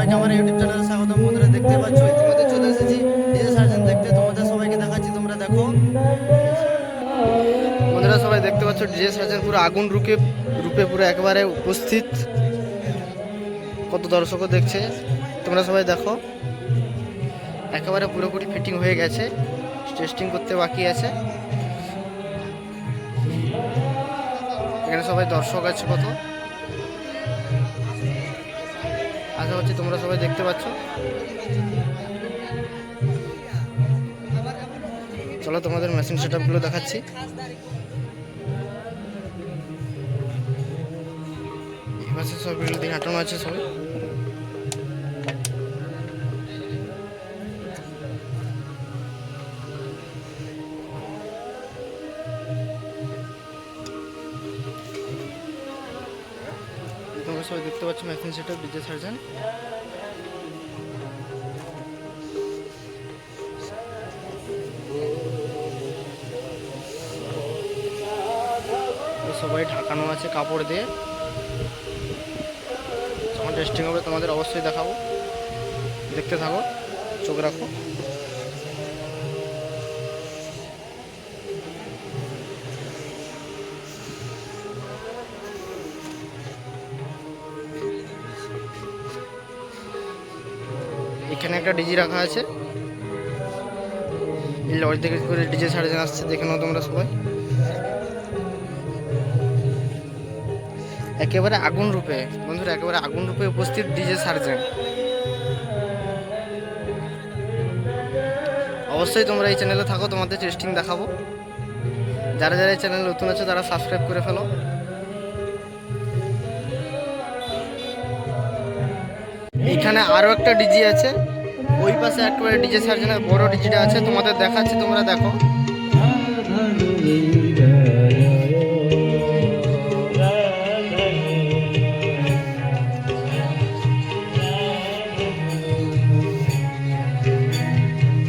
সবাইকে আমার ইউটিউব চ্যানেলে স্বাগতম। বন্ধুরা, দেখতে পাচ্ছ, ইতিমধ্যে চলে এসেছি। ডিজে সার্জেন দেখতে, তোমাদের সবাইকে দেখাচ্ছি, তোমরা দেখো। বন্ধুরা, সবাই দেখতে পাচ্ছ ডিজে সার্জেন পুরো আগুন রূপে রূপে পুরো একেবারে উপস্থিত। কত দর্শকও দেখছে। তোমরা সবাই দেখো। একেবারে পুরোপুরি ফিটিং হয়ে গেছে। টেস্টিং করতে বাকি আছে। এখানে সবাই দর্শক আছে কত। আশা করছি তোমরা সবাই দেখতে পাচ্ছ। চলো তোমাদের মেশিন সেট আপগুলো দেখাচ্ছি। এবার সব বিল্ডিং হাঁটানো আছে সবাই। তোমরা সবাই দেখতে পাচ্ছ machine set up DJ surgeon. সবাই ঢাকানো আছে কাপড় দিয়ে। যখন টেস্টিং হবে, তোমাদের অবশ্যই দেখাবো। দেখতে থাকো, চোখ রাখো। এখানে একটা ডিজি রাখা আছে। এই লরি থেকে করে ডিজে সার্জেন আসছে, দেখে নাও তোমরা সবাই। একেবারে আগুন রূপে, বন্ধুরা একেবারে আগুন রূপে উপস্থিত ডিজে সার্জেন। অবশ্যই তোমরা এই চ্যানেলে থাকো, তোমাদের টেস্টিং দেখাবো। যারা যারা এই চ্যানেলে নতুন আছে, তারা সাবস্ক্রাইব করে ফেলো। এইখানে আরও একটা ডিজি আছে। ওই পাশে একেবারে ডিজে সার্জনের বড় ডিজিটা আছে। তোমাদের দেখাচ্ছি, তোমরা দেখো।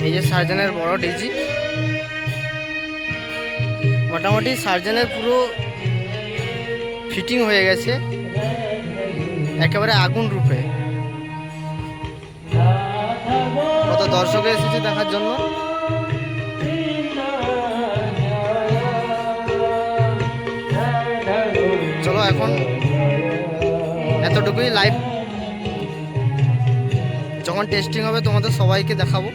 এই যে সার্জনের বড় ডিজি মোটামুটি সার্জনের পুরো ফিটিং হয়ে গেছে। একেবারে আগুন রূপে। দর্শক এসেছে দেখার জন্য। চলো এখন এতটুকুই লাইভ যখন টেস্টিং হবে তোমাদের সবাইকে দেখাবো।